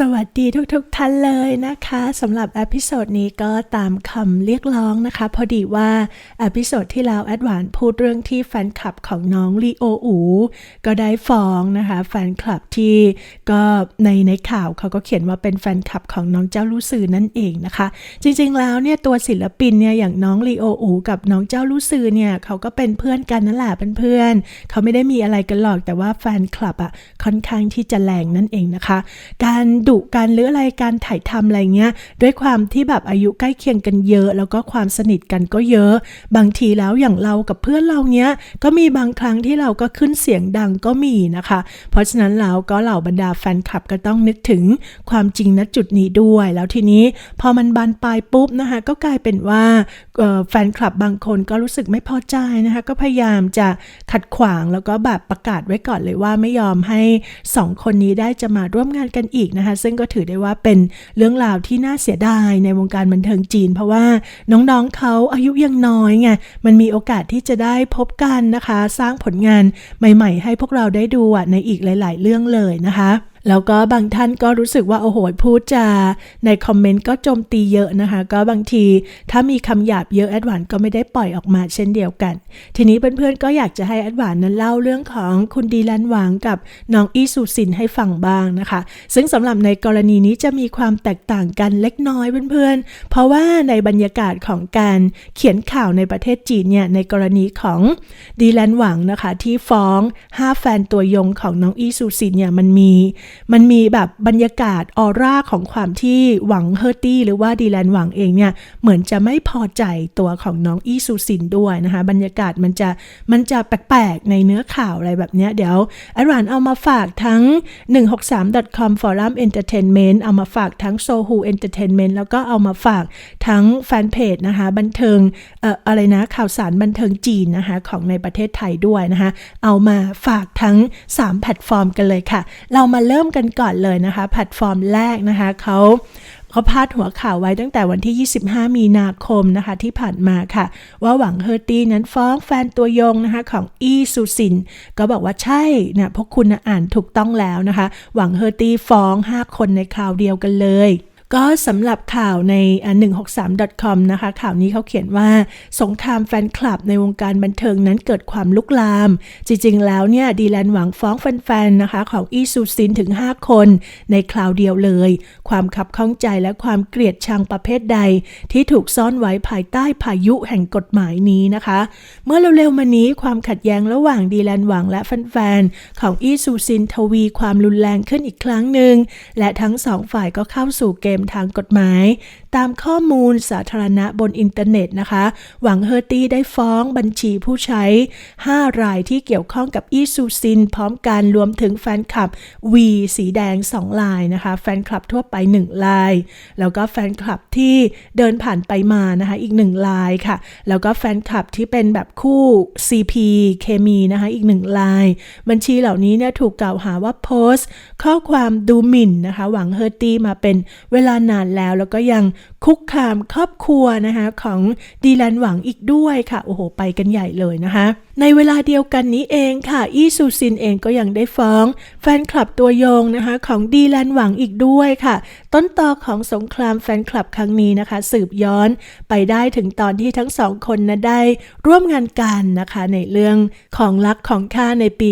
สวัสดีทุกๆทท่านเลยนะคะสำหรับอพิโซดนี้ก็ตามคำเรียกร้องนะคะ พอดีว่าอพิโซดที่แล้วแอดวานพูดเรื่องที่แฟนคลับของน้องลีโออูก็ได้ฟ้องนะคะแฟนคลับที่ก็ในในข่าวเขาก็เขียนว่าเป็นแฟนคลับของน้องเจ้าลูซือนั่นเองนะคะ จริงๆแล้วเนี่ยตัวศิลปินเนี่ยอย่างน้องลีโออูกับน้องเจ้าลูซือเนี่ยเขาก็เป็นเพื่อนกันนั่นแหละเป็นเพื่อนเขาไม่ได้มีอะไรกันหรอกแต่ว่าแฟนคลับอะค่อนข้างที่จะแรงนั่นเองนะคะ การดุการหรืออะไรการถ่ายทำอะไรเงี้ย ด้วยความที่แบบอายุใกล้เคียงกันเยอะ แล้วก็ความสนิทกันก็เยอะ บางทีแล้วอย่างเรากับเพื่อนเราเนี้ย ก็มีบางครั้งที่เราก็ขึ้นเสียงดังก็มีนะคะ เพราะฉะนั้นเราก็เหล่าบรรดาแฟนคลับก็ต้องนึกถึงความจริงณจุดนี้ด้วย แล้วทีนี้พอมันบานปลายปุ๊บนะคะก็กลายเป็นว่าแฟนคลับบางคนก็รู้สึกไม่พอใจนะคะก็พยายามจะขัดขวางแล้วก็แบบประกาศไว้ก่อนเลยว่าไม่ยอมให้สองคนนี้ได้จะมาร่วมงานกันอีกนะคะซึ่งก็ถือได้ว่าเป็นเรื่องราวที่น่าเสียดายในวงการบันเทิงจีน เพราะว่าน้องๆเขาอายุยังน้อยไงมันมีโอกาสที่จะได้พบกันนะคะ สร้างผลงานใหม่ ๆ ให้พวกเราได้ดูในอีกหลาย ๆ เรื่องเลยนะคะ แล้วก็บางท่านก็รู้สึกว่าโอ้โหพูดจาในคอมเมนต์ก็โจมตีเยอะนะคะ ก็บางทีถ้ามีคำหยาบเยอะแอดวานก็ไม่ได้ปล่อยออกมาเช่นเดียวกัน ทีนี้เพื่อนๆก็อยากจะให้แอดวานนั้นเล่าเรื่องของคุณดีแลนหวังกับน้องอีสุสินให้ฟังบ้างนะคะ ซึ่งสำหรับในกรณีนี้จะมีความแตกต่างกันเล็กน้อยเพื่อนๆ เพราะว่าในบรรยากาศของการเขียนข่าวในประเทศจีนเนี่ยในกรณีของดีแลนหวังนะคะที่ฟ้อง 5 แฟนตัวยงของน้องอีสุสินเนี่ยมันมีมันมีแบบบรรยากาศออร่าของความที่หวังเฮอร์ตี้หรือว่าดีแลนหวังเองเนี่ยเหมือนจะไม่พอใจตัวของน้องอีซูซินด้วยนะคะ บรรยากาศมันจะมันจะแปลกๆในเนื้อข่าวอะไรแบบเนี้ยเดี๋ยวอารานเอามาฝากทั้ง 163.com Forum Entertainment เอามาฝากทั้ง Sohu Entertainment แล้วก็เอามาฝากทั้งแฟนเพจนะคะบันเทิงเอ่ออะไรนะข่าวสารบันเทิงจีนนะคะของในประเทศไทยด้วยนะคะเอามาฝากทั้ง 3 แพลตฟอร์มกันเลยค่ะ เรามาเริ่มกันก่อนเลยนะคะ แพลตฟอร์มแรกนะคะเขาเขาพาดหัวข่าวไว้ตั้งแต่วันที่ 25 มีนาคมนะคะที่ผ่านมาค่ะ ว่าหวังเฮอร์ตี้นั้นฟ้องแฟนตัวยงนะคะของอีซูซิน ก็บอกว่าใช่นะพวกคุณอ่านถูกต้องแล้วนะคะ หวังเฮอร์ตี้ฟ้อง 5 คนในคราวเดียวกันเลย ก็สำหรับข่าวใน 163.com นะคะ ข่าวนี้เขาเขียนว่าสงครามแฟนคลับในวงการบันเทิงนั้นเกิดความลุกลาม จริง ๆ แล้วเนี่ย ดีแลนหวังฟ้องแฟน ๆ นะคะ ของอีซูซินถึง 5 คนในคราวเดียวเลย ความขับข้องใจและความเกลียดชังประเภทใด ที่ถูกซ่อนไว้ภายใต้พายุแห่งกฎหมายนี้นะคะ เมื่อเร็ว ๆ มานี้ความขัดแย้งระหว่างดีแลนหวังและแฟน ๆ ของอีซูซินทวี ความรุนแรงขึ้นอีกครั้งหนึ่งและทั้งสองฝ่ายก็เข้าสู่เกมทางกฎหมาย ตามข้อมูลสาธารณะบนอินเทอร์เน็ตนะคะ หวังเฮอร์ตี้ได้ฟ้องบัญชีผู้ใช้ 5 รายที่เกี่ยวข้องกับอีซูซิน พร้อมกันรวมถึงแฟนคลับ V สีแดง 2 ลายนะคะ แฟนคลับทั่วไป 1 ลาย แล้วก็แฟนคลับที่เดินผ่านไปมานะคะอีก 1 ลายค่ะ แล้วก็แฟนคลับที่เป็นแบบคู่ CP เคมีนะคะอีก 1 ลาย บัญชีเหล่านี้เนี่ยถูกกล่าวหาว่าโพสต์ ข้อความดูหมิ่นนะคะ หวังเฮอร์ตี้มาเป็นเวลานานแล้วแล้วก็ยัง คุกคามครอบครัวนะคะของดีแลนหวังอีกด้วยค่ะ โอ้โห ไปกันใหญ่เลยนะคะ ในเวลาเดียวกันนี้เองค่ะ อีซูซินเองก็ยังได้ฟ้อง แฟนคลับตัวยงนะคะของดีแลนหวังอีกด้วยค่ะ ต้นตอของสงครามแฟนคลับครั้งนี้นะคะ สืบย้อนไปได้ถึงตอนที่ทั้งสองคนนะได้ร่วมงานกันนะคะในเรื่องของรักของค่าในปี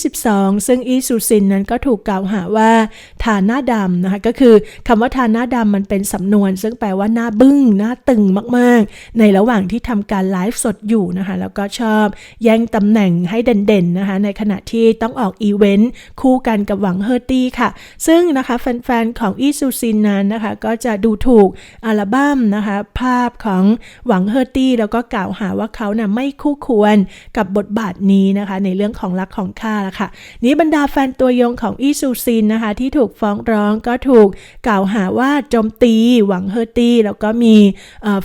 2022 ซึ่งอีซูซินนั้นก็ถูกกล่าวหาว่าทาหน้าดำนะคะก็คือคำว่าทาหน้าดำมันเป็นสำนวนซึ่งแปลว่าหน้าบึ้ง หน้าตึงมากๆ ในระหว่างที่ทำการไลฟ์สดอยู่นะคะ แล้วก็ชอบแย่งตำแหน่งให้เด่นๆนะคะ ในขณะที่ต้องออกอีเวนต์คู่กันกับหวังเฮอร์ตี้ค่ะ ซึ่งนะคะแฟนๆ ของอีซูซินนั้นนะคะ ก็จะดูถูกอัลบั้มนะคะ ภาพของหวังเฮอร์ตี้แล้วก็กล่าวหาว่าเขานะ่ะไม่คู่ควรกับบทบาทนี้นะคะ ในเรื่องของรักของข้าละค่ะ นี้บรรดาแฟนตัวยงของอีซูซินนะคะ ที่ถูกฟ้องร้องก็ถูกกล่าวหาว่าโจมตีหวังเฮอร์ตี้แล้วก็มี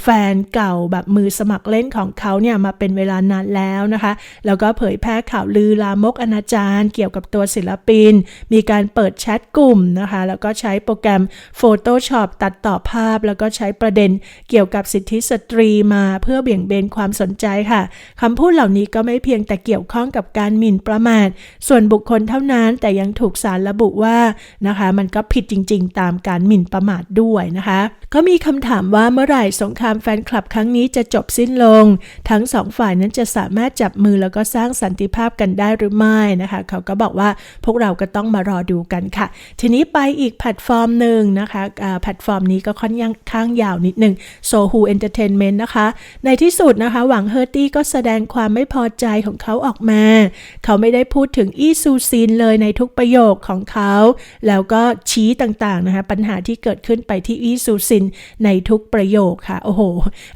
แฟนเก่าแบบมือสมัครเล่นของเขาเนี่ยมาเป็นเวลานานแล้วนะคะ แล้วก็เผยแพร่ข่าวลือลามกอนาจารเกี่ยวกับตัวศิลปิน มีการเปิดแชทกลุ่มนะคะ แล้วก็ใช้โปรแกรม Photoshop ตัดต่อภาพ แล้วก็ใช้ประเด็นเกี่ยวกับสิทธิสตรีมาเพื่อเบี่ยงเบนความสนใจค่ะคำพูดเหล่านี้ก็ไม่เพียงแต่เกี่ยวข้องกับการหมิ่นประมาท ส่วนบุคคลเท่านั้นแต่ยังถูกศาลระบุว่านะคะ มันก็ผิดจริง ๆ ตามการหมิ่นประมาทด้วยนะคะ ก็มีคำถามว่าเมื่อไหร่สงครามแฟนคลับครั้งนี้จะจบสิ้นลง ทั้งสองฝ่ายนั้นจะสามารถจับมือแล้วก็สร้างสันติภาพกันได้หรือไม่นะคะ เขาก็บอกว่าพวกเราก็ต้องมารอดูกันค่ะ ทีนี้ไปอีกแพลตฟอร์มหนึ่งนะคะแพลตฟอร์มนี้ก็ค่อนข้างยาวนิดหนึ่ง Sohu Entertainment นะคะ ในที่สุดนะคะ หวังเฮอร์ตี้ก็แสดงความไม่พอใจของเขาออกมา เขาไม่ได้พูดถึงอีซูซินเลยในทุกประโยคของเขา แล้วก็ชี้ต่างๆนะคะปัญหาที่เกิดขึ้นไปที่อีซูซินในทุกประโยคค่ะ โอ้โห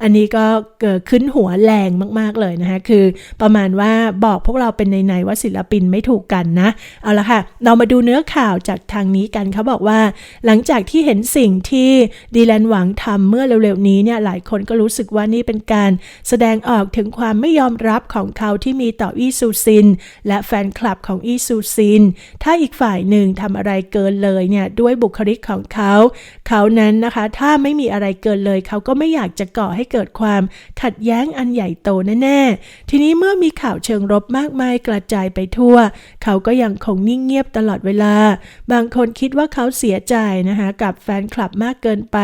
อันนี้ก็เกิดขึ้นหัวแรงมากๆเลยนะคะ คือประมาณว่าบอกพวกเราเป็นในๆว่าศิลปินไม่ถูกกันนะ เอาละค่ะ เรามาดูเนื้อข่าวจากทางนี้กันเขาบอกว่า หลังจากที่เห็นสิ่งที่ดีแลนหวังทำเมื่อเร็วๆนี้เนี่ยหลายคนก็รู้สึกว่านี่เป็นการแสดงออกถึงความไม่ยอมรับของเขาที่มีต่ออีซูซิน และแฟนคลับของอีซูซิน ถ้าอีกฝ่ายหนึ่งทำอะไรเกินเลยเนี่ยด้วยบุคลิกของเขา เขานั้นนะคะ ถ้าไม่ไมีอะไรเกินเลย เขาก็ไม่อยากจะก่อให้เกิดความขัดแย้งอันใหญ่โตแน่ๆ ทีนี้เมื่อมีข่าวเชิงรบมากมายกระจายไปทั่ว เขาก็ยังคงนิ่งเงียบตลอดเวลา บางคนคิดว่าเขาเสียใจนะคะกับแฟนคลับมากเกินไป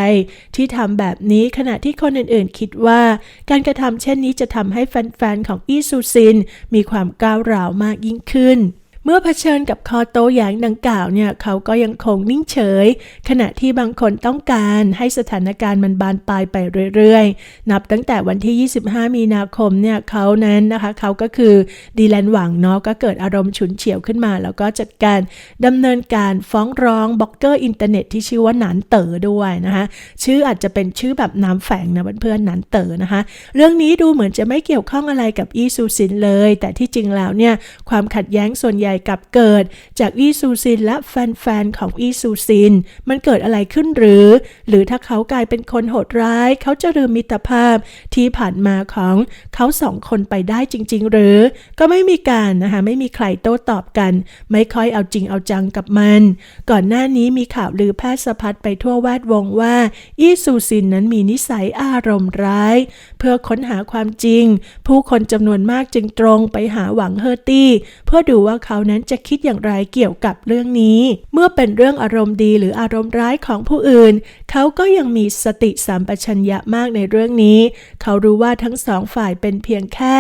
ที่ทำแบบนี้ขณะที่คนอื่นๆ คิดว่า การกระทำเช่นนี้จะทำให้แฟนๆของอีซูซิน มีความก้าวร้าวมากยิ่งขึ้น เมื่อเผชิญกับคอโต้แย้งดังกล่าวเนี่ยเขาก็ยังคงนิ่งเฉย ขณะที่บางคนต้องการให้สถานการณ์มันบานปลายไปเรื่อยๆ นับตั้งแต่วันที่ 25 มีนาคมเนี่ยเขานั้นนะคะเขาก็คือดีแลนหวังเนาะก็เกิดอารมณ์ฉุนเฉียวขึ้นมา แล้วก็จัดการดำเนินการฟ้องร้องบล็อกเกอร์อินเทอร์เน็ตที่ชื่อว่าหนานเต๋อด้วยนะคะชื่ออาจจะเป็นชื่อแบบน้ำแฝงนะเพื่อนๆหนานเต๋อนะคะเรื่องนี้ดูเหมือนจะไม่เกี่ยวข้องอะไรกับอีซูซินเลย แต่ที่จริงแล้วเนี่ยความขัดแย้งส่วนใหญ่กับเกิด จากอีซูซินและแฟนๆของอีซูซิน มันเกิดอะไรขึ้นหรือ หรือถ้าเขากลายเป็นคนโหดร้าย เขาจะลืมมิตรภาพที่ผ่านมาของเขาสองคนไปได้จริง ๆ หรือ ก็ไม่มีการนะคะไม่มีใครโต้ตอบกัน ไม่ค่อยเอาจริงเอาจังกับมัน ก่อนหน้านี้มีข่าวลือแพร่สะพัดไปทั่วแวดวงว่าอีซูซินนั้นมีนิสัยอารมณ์ร้าย เพื่อค้นหาความจริง ผู้คนจำนวนมากจึงตรงไปหาหวังเฮอร์ตี้ เพื่อดูว่าเขานั้นจะคิดอย่างไรเกี่ยวกับเรื่องนี้ เมื่อเป็นเรื่องอารมณ์ดีหรืออารมณ์ร้ายของผู้อื่น เขาก็ยังมีสติสัมปชัญญะมากในเรื่องนี้ เขารู้ว่าทั้งสองฝ่ายเป็นเพียงแค่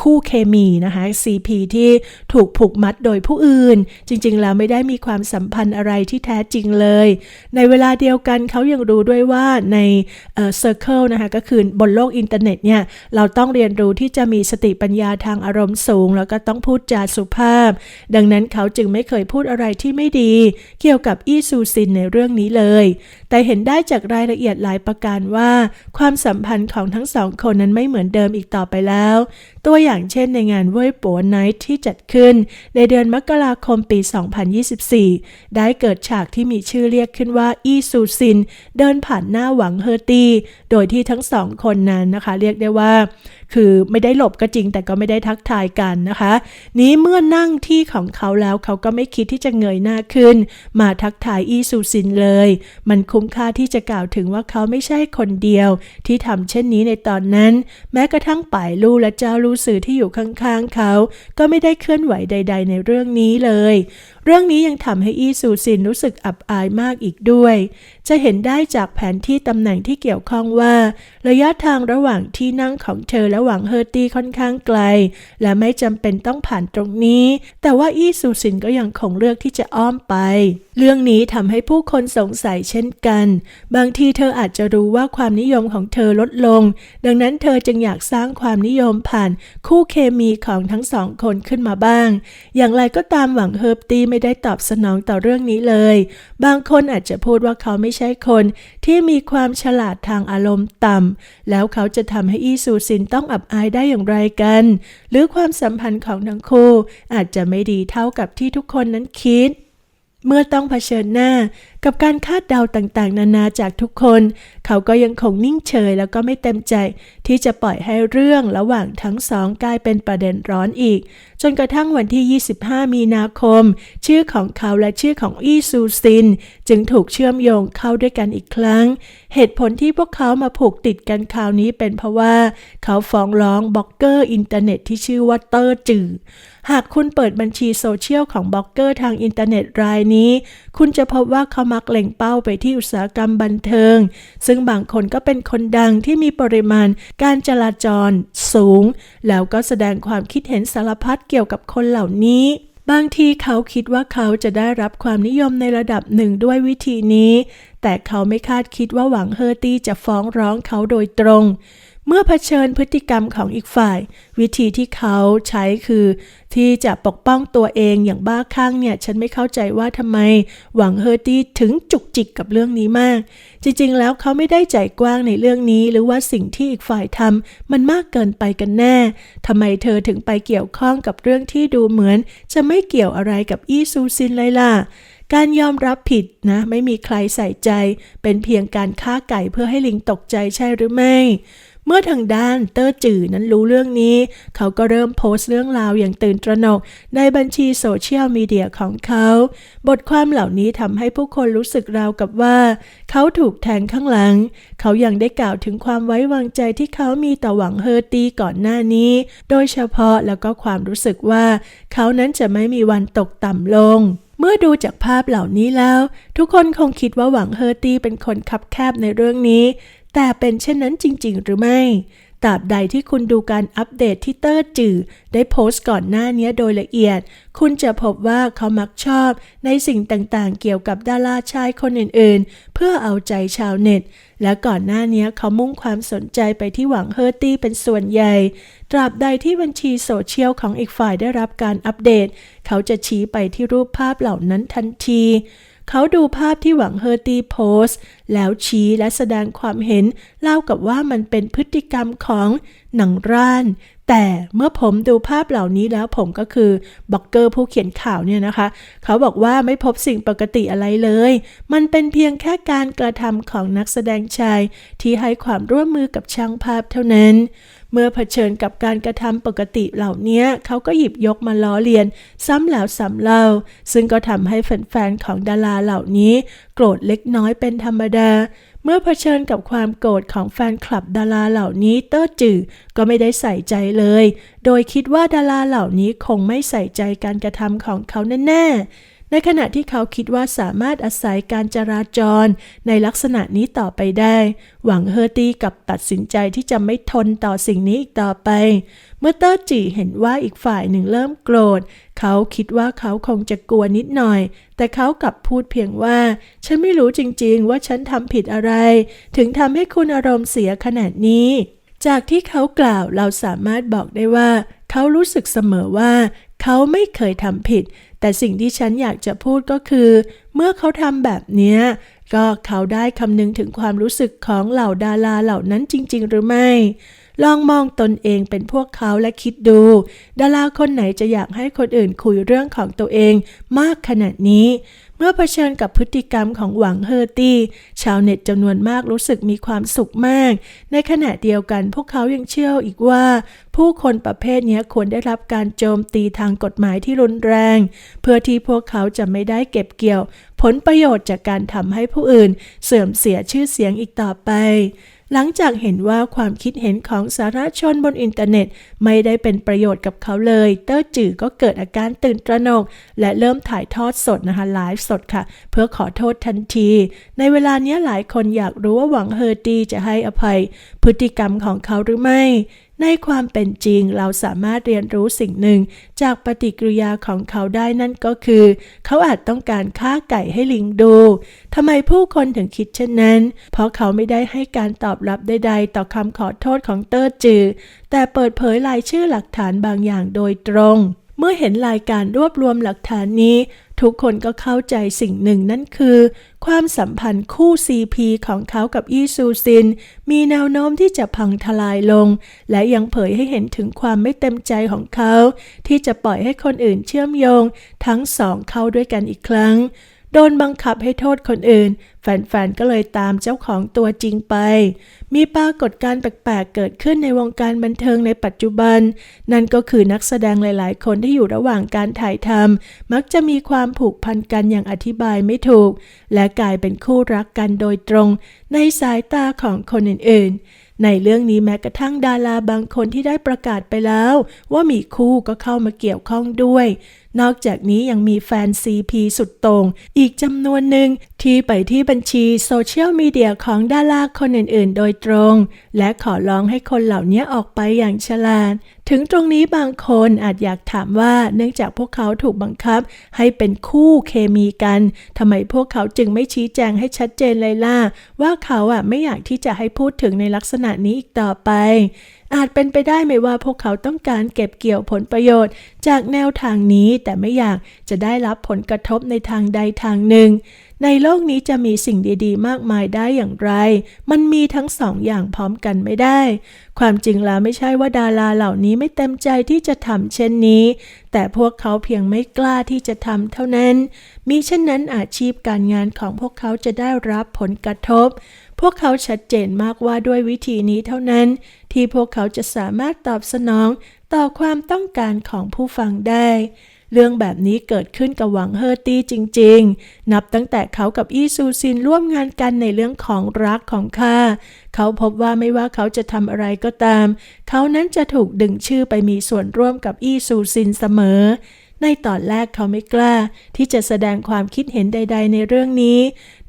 คู่เคมีนะคะ CP ที่ถูกผูกมัดโดยผู้อื่น จริงๆ แล้วไม่ได้มีความสัมพันธ์อะไรที่แท้จริงเลย ในเวลาเดียวกันเขายังรู้ด้วยว่าในเอ่อ Circle นะคะก็คือบนโลกอินเทอร์เน็ตเนี่ยเราต้องเรียนรู้ที่จะมีสติปัญญาทางอารมณ์สูง แล้วก็ต้องพูดจาสุภาพดังนั้นเขาจึงไม่เคยพูดอะไรที่ไม่ดี เกี่ยวกับอีซูซินในเรื่องนี้เลยแต่เห็นได้จากรายละเอียดหลายประการว่า ความสัมพันธ์ของทั้งสองคนนั้นไม่เหมือนเดิมอีกต่อไปแล้ว ตัวอย่างเช่นในงานเว่ยปัวไนท์ที่จัดขึ้น ในเดือนมกราคมปี 2024 ได้เกิดฉากที่มีชื่อเรียกขึ้นว่า อีซูซิน เดินผ่านหน้าหวังเฮอร์ตี้โดยที่ทั้งสองคนนั้นนะคะ เรียกได้ว่า คือไม่ได้หลบก็จริงแต่ก็ไม่ได้ทักทายกันนะคะ นี้เมื่อนั่งที่ของเขาแล้วเขาก็ไม่คิดที่จะเงยหน้าขึ้น มาทักทายอีซูซินเลย มันคุมค่าที่จะกล่าวถึงว่าเขาไม่ใช่คนเดียว ที่ทำเช่นนี้ในตอนนั้น แม้กระทั่งป่ายลู่และเจ้าลู่สื่อที่อยู่ข้างๆเขา ก็ไม่ได้เคลื่อนไหวใด ๆ ในเรื่องนี้เลย เรื่องนี้ยังทำให้อีซูซินรู้สึกอับอายมากอีกด้วย จะเห็นได้จากแผนที่ตำแหน่งที่เกี่ยวข้องว่า ระยะทางระหว่างที่นั่งของเธอและหวังเฮอร์ตี้ค่อนข้างไกล และไม่จำเป็นต้องผ่านตรงนี้ แต่ว่าอีซูซินก็ยังคงเลือกที่จะอ้อมไป เรื่องนี้ทำให้ผู้คนสงสัยเช่นกัน บางทีเธออาจจะรู้ว่าความนิยมของเธอลดลง ดังนั้นเธอจึงอยากสร้างความนิยมผ่านคู่เคมีของทั้งสองคนขึ้นมาบ้าง อย่างไรก็ตามหวังเฮอร์ตี้ไม่ได้ตอบสนองต่อเรื่องนี้เลย บางคนอาจจะพูดว่าเขาไม่ใช่คน ที่มีความฉลาดทางอารมณ์ต่ำ แล้วเขาจะทำให้อีซูซินต้องอับอายได้อย่างไรกัน หรือความสัมพันธ์ของทั้งคู่อาจจะไม่ดีเท่ากับที่ทุกคนนั้นคิด เมื่อต้องเผชิญหน้ากับการคาดเดาต่างๆ นานาจากทุกคน เขาก็ยังคงนิ่งเฉยแล้วก็ไม่เต็มใจ ที่จะปล่อยให้เรื่องระหว่างทั้งสองกลายเป็นประเด็นร้อนอีก จนกระทั่งวันที่ 25 มีนาคม ชื่อของเขาและชื่อของอีซูซิน จึงถูกเชื่อมโยงเข้าด้วยกันอีกครั้ง เหตุผลที่พวกเขามาผูกติดกันคราวนี้เป็นเพราะว่า เขาฟ้องร้องบล็อกเกอร์อินเทอร์เน็ตที่ชื่อว่าเตอร์จือ หากคุณเปิดบัญชีโซเชียลของบล็อกเกอร์ทางอินเทอร์เน็ตรายนี้ คุณจะพบว่าเขามักเล็งเป้าไปที่อุตสาหกรรมบันเทิง ซึ่งบางคนก็เป็นคนดังที่มีปริมาณการจราจรสูง แล้วก็แสดงความคิดเห็นสารพัดเกี่ยวกับคนเหล่านี้บางทีเขาคิดว่าเขาจะได้รับความนิยมในระดับหนึ่งด้วยวิธีนี้ แต่เขาไม่คาดคิดว่าหวังเฮอร์ตี้จะฟ้องร้องเขาโดยตรง เมื่อเผชิญพฤติกรรมของอีกฝ่าย วิธีที่เขาใช้คือ ที่จะปกป้องตัวเองอย่างบ้าคลั่งเนี่ย ฉันไม่เข้าใจว่าทำไม หวังเฮอร์ตี้ถึงจุกจิกกับเรื่องนี้มาก จริงๆ แล้วเขาไม่ได้ใจกว้างในเรื่องนี้ หรือว่าสิ่งที่อีกฝ่ายทำมันมากเกินไปกันแน่ทำไมเธอถึงไปเกี่ยวข้องกับเรื่องที่ดูเหมือน จะไม่เกี่ยวอะไรกับอีซูซินเลยล่ะการยอมรับผิดนะไม่มีใครใส่ใจ เป็นเพียงการฆ่าไก่เพื่อให้ลิงตกใจใช่หรือไม่ เมื่อทางด้านเตอร์จือนั้นรู้เรื่องนี้ เขาก็เริ่มโพสต์เรื่องราวอย่างตื่นตระหนก ในบัญชีโซเชียลมีเดียของเขา บทความเหล่านี้ทำให้ผู้คนรู้สึกราวกับว่า เขาถูกแทงข้างหลัง เขายังได้กล่าวถึงความไว้วางใจที่เขามีต่อหวังเฮอร์ตี้ก่อนหน้านี้ โดยเฉพาะแล้วก็ความรู้สึกว่า เขานั้นจะไม่มีวันตกต่ำลงเมื่อดูจากภาพเหล่านี้แล้ว ทุกคนคงคิดว่าหวังเฮอร์ตี้เป็นคนคับแคบในเรื่องนี้ แต่เป็นเช่นนั้นจริง ๆ หรือไม่ตราบใดที่คุณดูการอัปเดตที่เตอร์จือได้โพสต์ก่อนหน้านี้โดยละเอียด คุณจะพบว่าเขามักชอบในสิ่งต่างๆ เกี่ยวกับดาราชายคนอื่นๆ เพื่อเอาใจชาวเน็ต และก่อนหน้านี้เขามุ่งความสนใจไปที่หวังเฮอร์ตี้เป็นส่วนใหญ่ ตราบใดที่บัญชีโซเชียลของอีกฝ่ายได้รับการอัปเดต เขาจะชี้ไปที่รูปภาพเหล่านั้นทันที เขาดูภาพที่หวังเฮอร์ตี้โพสต์แล้วชี้และแสดงความเห็นเล่ากับว่ามันเป็นพฤติกรรมของหนังร่าน แต่เมื่อผมดูภาพเหล่านี้แล้วผมก็คือบล็อกเกอร์ผู้เขียนข่าวเนี่ยนะคะ เขาบอกว่าไม่พบสิ่งปกติอะไรเลย มันเป็นเพียงแค่การกระทำของนักแสดงชาย ที่ให้ความร่วมมือกับช่างภาพเท่านั้น เมื่อเผชิญกับการกระทำปกติเหล่านี้เขาก็หยิบยกมาล้อเลียน ซ้ำแล้วซ้ำเล่า ซึ่งก็ทำให้แฟนๆของดาราเหล่านี้ โกรธเล็กน้อยเป็นธรรมดา เมื่อเผชิญกับความโกรธของแฟนคลับดาราเหล่านี้เตอร์จือก็ไม่ได้ใส่ใจเลย โดยคิดว่าดาราเหล่านี้คงไม่ใส่ใจการกระทำของเขาแน่ๆ ในขณะที่เขาคิดว่าสามารถอาศัยการจราจรในลักษณะนี้ต่อไปได้ หวังเฮอร์ตี้กับตัดสินใจที่จะไม่ทนต่อสิ่งนี้อีกต่อไป เมื่อเตอร์จีเห็นว่าอีกฝ่ายหนึ่งเริ่มโกรธ เขาคิดว่าเขาคงจะกลัวนิดหน่อย แต่เขากลับพูดเพียงว่า ฉันไม่รู้จริงๆ ว่าฉันทำผิดอะไร ถึงทำให้คุณอารมณ์เสียขนาดนี้จากที่เขากล่าวเราสามารถบอกได้ว่า เขารู้สึกเสมอว่า เขาไม่เคยทำผิด แต่สิ่งที่ฉันอยากจะพูดก็คือ เมื่อเขาทำแบบเนี้ยก็เขาได้คำนึงถึงความรู้สึกของเหล่าดาราเหล่านั้นจริง ๆ หรือไม่ ลองมองตนเองเป็นพวกเขาและคิดดู ดาราคนไหนจะอยากให้คนอื่นคุยเรื่องของตัวเองมากขนาดนี้ เมื่อเผชิญกับพฤติกรรมของหวังเฮอร์ตี้ ชาวเน็ตจำนวนมากรู้สึกมีความสุขมาก ในขณะเดียวกันพวกเขายังเชื่ออีกว่า ผู้คนประเภทนี้ควรได้รับการโจมตีทางกฎหมายที่รุนแรง เพื่อที่พวกเขาจะไม่ได้เก็บเกี่ยว ผลประโยชน์จากการทำให้ผู้อื่น เสื่อมเสียชื่อเสียงอีกต่อไป หลังจากเห็นว่าความคิดเห็นของสาธารณชนบนอินเทอร์เน็ต ไม่ได้เป็นประโยชน์กับเขาเลย เตอร์จือก็เกิดอาการตื่นตระหนก และเริ่มถ่ายทอดสดนะคะไลฟ์สดค่ะ เพื่อขอโทษทันที ในเวลานี้หลายคนอยากรู้ว่าหวังเฮอร์ตีจะให้อภัย พฤติกรรมของเขาหรือไม่ ในความเป็นจริงเราสามารถเรียนรู้สิ่งหนึ่ง จากปฏิกิริยาของเขาได้นั่นก็คือ เขาอาจต้องการฆ่าไก่ให้ลิงดูทำไมผู้คนถึงคิดเช่นนั้น เพราะเขาไม่ได้ให้การตอบรับใดๆ ต่อคำขอโทษของเตอร์จือ แต่เปิดเผยรายชื่อหลักฐานบางอย่างโดยตรง เมื่อเห็นรายการรวบรวมหลักฐานนี้ ทุกคนก็เข้าใจสิ่งหนึ่งนั่นคือ ความสัมพันธ์คู่ CP ของเขากับอีซูซิน มีแนวโน้มที่จะพังทลายลง และยังเผยให้เห็นถึงความไม่เต็มใจของเขา ที่จะปล่อยให้คนอื่นเชื่อมโยง ทั้งสองเข้าด้วยกันอีกครั้ง โดนบังคับให้โทษคนอื่น แฟนๆ ก็เลยตามเจ้าของตัวจริงไป มีปรากฏการณ์แปลกๆ เกิดขึ้นในวงการบันเทิงในปัจจุบัน นั่นก็คือนักแสดงหลายๆ คนที่อยู่ระหว่างการถ่ายทำมักจะมีความผูกพันกันอย่างอธิบายไม่ถูก และกลายเป็นคู่รักกันโดยตรง ในสายตาของคนอื่น ๆในเรื่องนี้แม้กระทั่งดาราบางคนที่ได้ประกาศไปแล้ว ว่ามีคู่ก็เข้ามาเกี่ยวข้องด้วยนอกจากนี้ยังมีแฟน CP สุดต่งอีกจำนวนหนึ่งที่ไปที่บัญชีโซเชียลมีเดียของดาราคนอื่นๆ โดยตรง และขอร้องให้คนเหล่านี้ออกไปอย่างฉลาด ถึงตรงนี้บางคนอาจอยากถามว่าเนื่องจากพวกเขาถูกบังคับ ให้เป็นคู่เคมีกันทำไมพวกเขาจึงไม่ชี้แจงให้ชัดเจนเลยล่ะว่าเขาอะไม่อยากที่จะให้พูดถึงในลักษณะนี้อีกต่อไปอาจเป็นไปได้ไหมว่าพวกเขาต้องการเก็บเกี่ยวผลประโยชน์ จากแนวทางนี้แต่ไม่อยากจะได้รับผลกระทบในทางใดทางหนึ่ง ในโลกนี้จะมีสิ่งดีๆ มากมายได้อย่างไร มันมีทั้งสองอย่างพร้อมกันไม่ได้ ความจริงแล้วไม่ใช่ว่าดาราเหล่านี้ไม่เต็มใจที่จะทำเช่นนี้ แต่พวกเขาเพียงไม่กล้าที่จะทำเท่านั้น มิเช่นนั้นอาชีพการงานของพวกเขาจะได้รับผลกระทบ พวกเขาชัดเจนมากว่าด้วยวิธีนี้เท่านั้น ที่พวกเขาจะสามารถตอบสนองต่อความต้องการของผู้ฟังได้ เรื่องแบบนี้เกิดขึ้นกับหวังเฮอร์ตี้จริง ๆ นับตั้งแต่เขากับอีซูซินร่วมงานกันในเรื่องของรักของข้า เขาพบว่าไม่ว่าเขาจะทำอะไรก็ตาม เขานั้นจะถูกดึงชื่อไปมีส่วนร่วมกับอีซูซินเสมอ ในตอนแรกเขาไม่กล้า ที่จะแสดงความคิดเห็นใด ๆ ในเรื่องนี้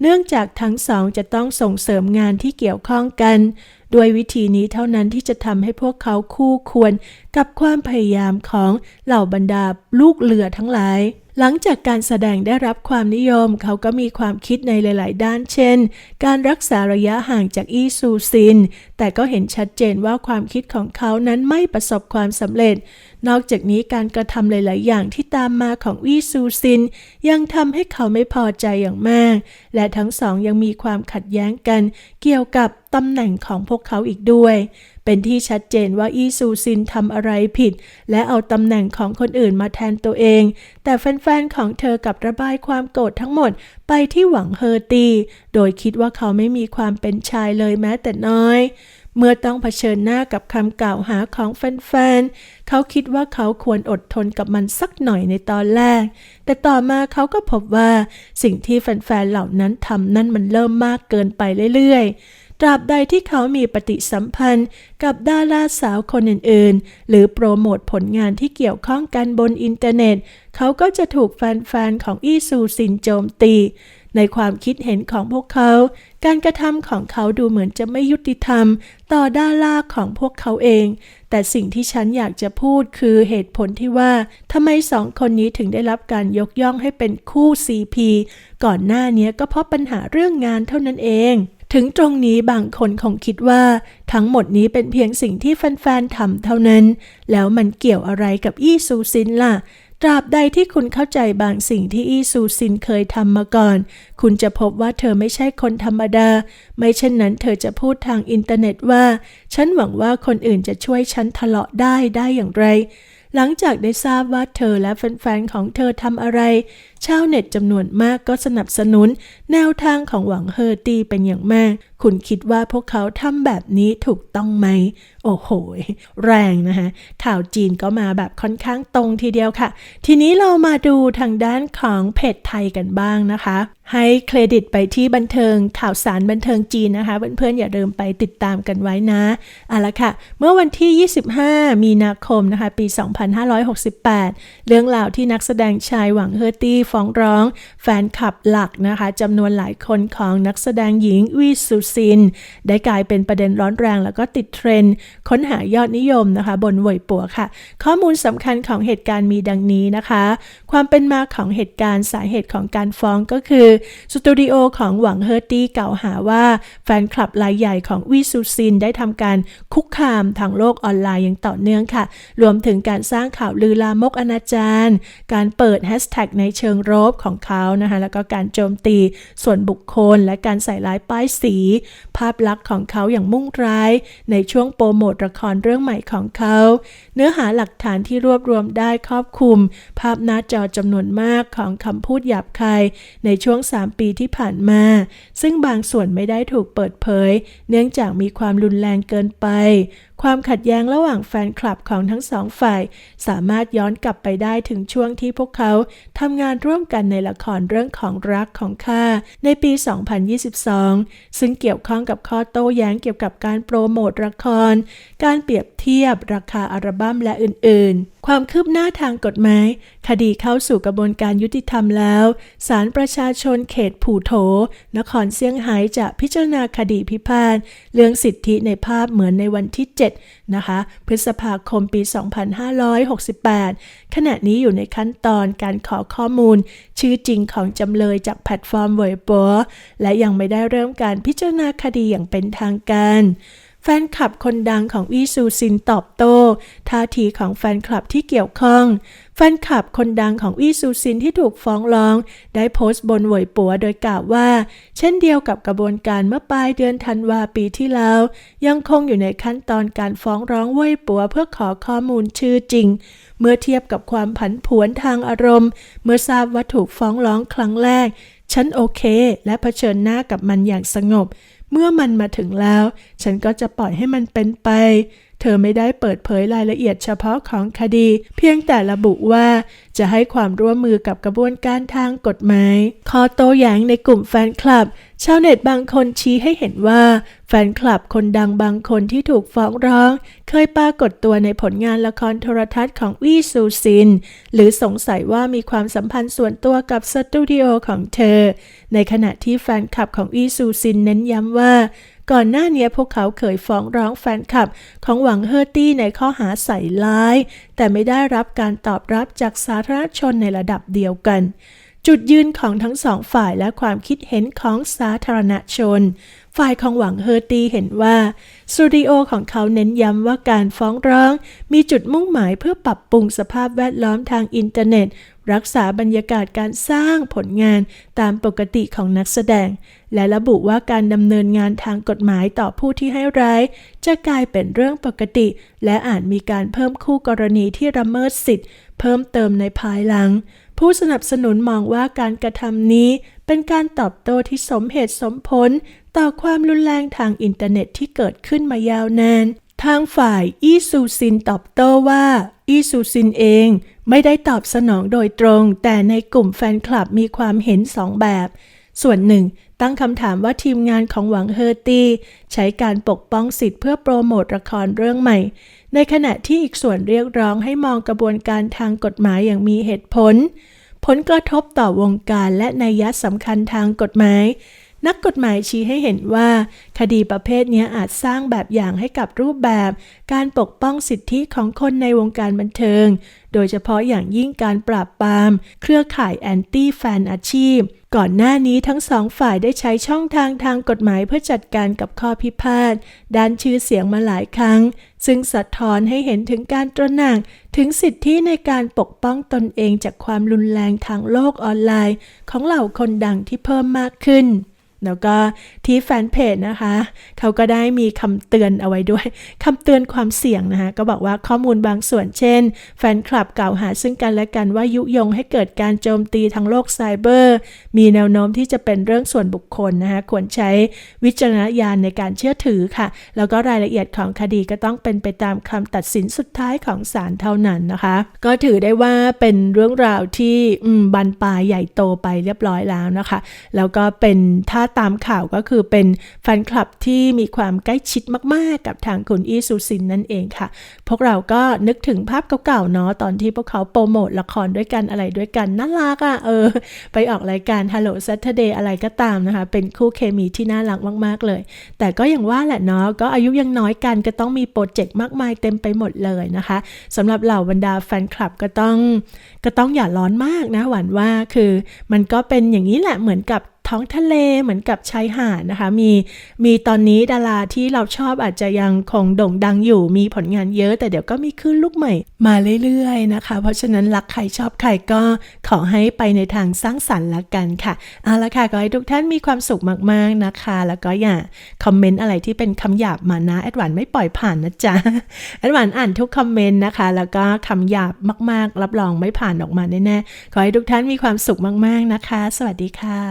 เนื่องจากทั้งสองจะต้องส่งเสริมงานที่เกี่ยวข้องกัน ด้วยวิธีนี้เท่านั้นที่จะทำให้พวกเขาคู่ควรกับความพยายามของเหล่าบรรดาลูกเรือทั้งหลายหลังจากการแสดงได้รับความนิยม เขาก็มีความคิดในหลาย ๆ ด้าน เช่น การรักษาระยะห่างจากอีซูซิน แต่ก็เห็นชัดเจนว่าความคิดของเขานั้นไม่ประสบความสำเร็จ นอกจากนี้การกระทำหลาย ๆ อย่างที่ตามมาของอีซูซิน ยังทำให้เขาไม่พอใจอย่างมาก และทั้งสองยังมีความขัดแย้งกัน เกี่ยวกับตำแหน่งของพวกเขาอีกด้วย เป็นที่ชัดเจนว่าอีซูซินทำอะไรผิด และเอาตำแหน่งของคนอื่นมาแทนตัวเอง แต่แฟน ๆ ของเธอกับระบายความโกรธทั้งหมดไปที่หวังเฮอร์ตี โดยคิดว่าเขาไม่มีความเป็นชายเลยแม้แต่น้อย เมื่อต้องเผชิญหน้ากับคำกล่าวหาของแฟนๆ เขาคิดว่าเขาควรอดทนกับมันสักหน่อยในตอนแรก แต่ต่อมาเขาก็พบว่าสิ่งที่แฟนๆ เหล่านั้นทำนั่นมันเริ่มมากเกินไปเรื่อยๆ ตราบใดที่เขามีปฏิสัมพันธ์กับดาราสาวคนอื่นๆ หรือโปรโมทผลงานที่เกี่ยวข้องกันบนอินเทอร์เน็ต เขาก็จะถูกแฟนๆ ของอีซูซินโจมตี ในความคิดเห็นของพวกเขา การกระทำของเขาดูเหมือนจะไม่ยุติธรรม ต่อด้าราของพวกเขาเอง แต่สิ่งที่ฉันอยากจะพูดคือเหตุผลที่ว่าทำไมสองคนนี้ถึงได้รับการยกย่องให้เป็นคู่ CP ก่อนหน้านี้ก็เพราะปัญหาเรื่องงานเท่านั้นเองถึงตรงนี้บางคนคงคิดว่า ทั้งหมดนี้เป็นเพียงสิ่งที่แฟนๆทำเท่านั้น แล้วมันเกี่ยวอะไรกับอี้ซูซินล่ะ ตราบใดที่คุณเข้าใจบางสิ่งที่อีซูซินเคยทำมาก่อน คุณจะพบว่าเธอไม่ใช่คนธรรมดา ไม่เช่นนั้นเธอจะพูดทางอินเทอร์เน็ตว่า ฉันหวังว่าคนอื่นจะช่วยฉันทะเลาะได้ได้อย่างไร หลังจากได้ทราบว่าเธอและแฟนๆของเธอทำอะไร ชาวเน็ตจำนวนมากก็สนับสนุน แนวทางของหวังเฮอร์ตีเป็นอย่างมาก คุณคิดว่าพวกเขาทำแบบนี้ถูกต้องไหม อ้โห แรงนะคะข่าวจีนก็มาแบบค่อนข้างตรงทีเดียวค่ะ ทีนี้เรามาดูทางด้านของเพจไทยกันบ้างนะคะ ให้เครดิตไปที่บันเทิงข่าวสารบันเทิงจีนนะคะ เพื่อนๆอย่าลืมไปติดตามกันไว้นะเอาละค่ะ เมื่อวันที่ 25 มีนาคมนะคะ ปี 2568 เรื่องราวที่นักแสดงชายหวังเฮอร์ตี้ฟ้องร้อง แฟนคลับหลักนะคะจำนวนหลายคนของนักแสดงหญิงวีซูซิน ได้กลายเป็นประเด็นร้อนแรงแล้วก็ติดเทรนด์ค้นหายอดนิยมนะคะ บนเวยปัวค่ะ ข้อมูลสำคัญของเหตุการณ์มีดังนี้นะคะ ความเป็นมาของเหตุการณ์สาเหตุของการฟ้องก็คือ สตูดิโอของหวังเฮอร์ตี้กล่าวหาว่าแฟนคลับรายใหญ่ของวีซูซินได้ทำการคุกคามทางโลกออนไลน์อย่างต่อเนื่องค่ะ รวมถึงการสร้างข่าวลือลามกอนาจารการเปิดแฮชแท็กในเชิงรบของเขานะคะ แล้วก็การโจมตีส่วนบุคคลและการใส่ร้ายป้ายสี ภาพลักษณ์ของเขาอย่างมุ่งร้าย ในช่วงโปรโมทละครเรื่องใหม่ของเขา เนื้อหาหลักฐานที่รวบรวมได้ครอบคลุม ภาพหน้าจอจำนวนมากของคำพูดหยาบคายในช่วง 3 ปีที่ผ่านมา ซึ่งบางส่วนไม่ได้ถูกเปิดเผย เนื่องจากมีความรุนแรงเกินไป ความขัดแย้งระหว่างแฟนคลับของทั้งสองฝ่าย สามารถย้อนกลับไปได้ถึงช่วงที่พวกเขาทำงานร่วมกันในละครเรื่องของรักของข้าในปี 2022 ซึ่งเกี่ยวข้องกับข้อโต้แย้งเกี่ยวกับการโปรโมทละคร การเปรียบเทียบราคาอัลบั้มและอื่นๆความคืบหน้าทางกฎหมาย คดีเข้าสู่กระบวนการยุติธรรมแล้วศาลประชาชนเขตผู่โถ นครเซี่ยงไฮ้จะพิจารณาคดีพิพาทเรื่องสิทธิในภาพเหมือนในวันที่ 7 นะคะ พฤษภาคมปี 2568 ขณะนี้อยู่ในขั้นตอนการขอข้อมูล ชื่อจริงของจำเลยจากแพลตฟอร์มเว็บและยังไม่ได้เริ่มการพิจารณาคดีอย่างเป็นทางการ แฟนคลับคนดังของอีซูซินตอบโต้ท่าทีของแฟนคลับที่เกี่ยวข้อง แฟนคลับคนดังของอีซูซินที่ถูกฟ้องร้อง ได้โพสต์บนหวยปัวโดยกล่าวว่า เช่นเดียวกับกระบวนการเมื่อปลายเดือนธันวาปีที่แล้ว ยังคงอยู่ในขั้นตอนการฟ้องร้องหวยปัวเพื่อขอข้อมูลชื่อจริง เมื่อเทียบกับความผันผวนทางอารมณ์ เมื่อทราบว่าถูกฟ้องร้องครั้งแรกฉันโอเคและเผชิญหน้ากับมันอย่างสงบ เมื่อมันมาถึงแล้ว ฉันก็จะปล่อยให้มันเป็นไป เธอไม่ได้เปิดเผยรายละเอียดเฉพาะของคดี เพียงแต่ระบุว่าจะให้ความร่วมมือกับกระบวนการทางกฎหมายคอโต้แย้งในกลุ่มแฟนคลับ ชาวเน็ตบางคนชี้ให้เห็นว่าแฟนคลับคนดังบางคนที่ถูกฟ้องร้อง เคยปรากฏตัวในผลงานละครโทรทัศน์ของวีซูซิน หรือสงสัยว่ามีความสัมพันธ์ส่วนตัวกับสตูดิโอของเธอ ในขณะที่แฟนคลับของวีซูซินเน้นย้ำว่า ก่อนหน้านี้พวกเขาเคยฟ้องร้องแฟนคลับ ของหวังเฮอร์ตี้ในข้อหาใส่ร้าย แต่ไม่ได้รับการตอบรับจากสาธารณชนในระดับเดียวกัน จุดยืนของทั้งสองฝ่ายและความคิดเห็นของสาธารณชน ฝ่ายของหวังเฮอร์ตี้เห็นว่าสตูดิโอของเขาเน้นย้ำว่าการฟ้องร้อง มีจุดมุ่งหมายเพื่อปรับปรุงสภาพแวดล้อมทางอินเทอร์เน็ต รักษาบรรยากาศการสร้างผลงานตามปกติของนักแสดง และระบุว่าการดำเนินงานทางกฎหมายต่อผู้ที่ให้ร้าย จะกลายเป็นเรื่องปกติ และอาจมีการเพิ่มคู่กรณีที่ละเมิดสิทธิ์ เพิ่มเติมในภายหลัง ผู้สนับสนุนมองว่าการกระทำนี้ เป็นการตอบโต้ที่สมเหตุสมผล ต่อความรุนแรงทางอินเทอร์เน็ตที่เกิดขึ้นมายาวนานทางฝ่ายอีซูซินตอบโต้ว่า อีซูซินเอง ไม่ได้ตอบสนองโดยตรง แต่ในกลุ่มแฟนคลับมีความเห็นสองแบบ ส่วนหนึ่ง ตั้งคำถามว่าทีมงานของหวังเฮอร์ตี้ ใช้การปกป้องสิทธิ์เพื่อโปรโมทละครเรื่องใหม่ ในขณะที่อีกส่วนเรียกร้องให้มองกระบวนการทางกฎหมายอย่างมีเหตุผล ผลกระทบต่อวงการและนัยยะสำคัญทางกฎหมาย นักกฎหมายชี้ให้เห็นว่า คดีประเภทนี้อาจสร้างแบบอย่างให้กับรูปแบบ การปกป้องสิทธิของคนในวงการบันเทิง โดยเฉพาะอย่างยิ่งการปราบปราม เครือข่ายแอนตี้แฟนอาชีพ ก่อนหน้านี้ทั้งสองฝ่ายได้ใช้ช่องทางทางกฎหมายเพื่อจัดการกับข้อพิพาทด้านชื่อเสียงมาหลายครั้ง ซึ่งสะท้อนให้เห็นถึงการตระหนักถึงสิทธิในการปกป้องตนเองจากความรุนแรงทางโลกออนไลน์ ของเหล่าคนดังที่เพิ่มมากขึ้น แล้วก็ที่แฟนเพจนะคะ เขาก็ได้มีคำเตือนเอาไว้ด้วยคำเตือนความเสี่ยงนะคะ ก็บอกว่าข้อมูลบางส่วนเช่น แฟนคลับกล่าวหาซึ่งกันและกันว่ายุยงให้เกิดการโจมตีทางโลกไซเบอร์ มีแนวโน้มที่จะเป็นเรื่องส่วนบุคคลนะคะ ควรใช้วิจารณญาณในการเชื่อถือค่ะ แล้วก็รายละเอียดของคดีก็ต้องเป็นไปตามคำตัดสินสุดท้ายของศาลเท่านั้นนะคะ ก็ถือได้ว่าเป็นเรื่องราวที่บานปลายใหญ่โตไปเรียบร้อยแล้วนะคะ แล้วก็เป็นท่าตามข่าวก็คือเป็นแฟนคลับที่มีความใกล้ชิดมาก ๆ กับทางคุณอี้สุซินนั่นเองค่ะ พวกเราก็นึกถึงภาพเก่าๆเนาะตอนที่พวกเขาโปรโมทละครด้วยกันอะไรด้วยกันน่ารักอะ่ะเออ ไปออกรายการ Hello Saturday อะไรก็ตามนะคะ เป็นคู่เคมีที่น่ารักมาก ๆ เลย แต่ก็อย่างว่าแหละเนาะก็อายุยังน้อยกันก็ต้องมีโปรเจกต์มากมายเต็มไปหมดเลยนะคะสำหรับเหล่าบรรดาแฟนคลับก็ต้องก็ต้องอย่าร้อนมากนะหวานว่าคือมันก็เป็นอย่างนี้แหละเหมือนกับ ท้องทะเลเหมือนกับชายหาดนะคะ มีมีตอนนี้ดาราที่เราชอบอาจจะยังคงโด่งดังอยู่มีผลงานเยอะ แต่เดี๋ยวก็มีขึ้นลูกใหม่ มาเรื่อยๆนะคะ เพราะฉะนั้นรักใครชอบใครก็ขอให้ไปในทางสร้างสรรค์ละกันค่ะเอาละค่ะก็ให้ทุกท่านมีความสุขมากๆนะคะ แล้วก็อย่าคอมเมนต์อะไรที่เป็นคำหยาบมานะแอดหวานไม่ปล่อยผ่านนะจ๊ะแอดหวานอ่านทุกคอมเมนต์นะคะ แล้วก็คำหยาบมากๆ รับรองไม่ผ่านออกมาแน่ๆขอให้ทุกท่านมีความสุขมากๆนะคะ สวัสดีค่ะ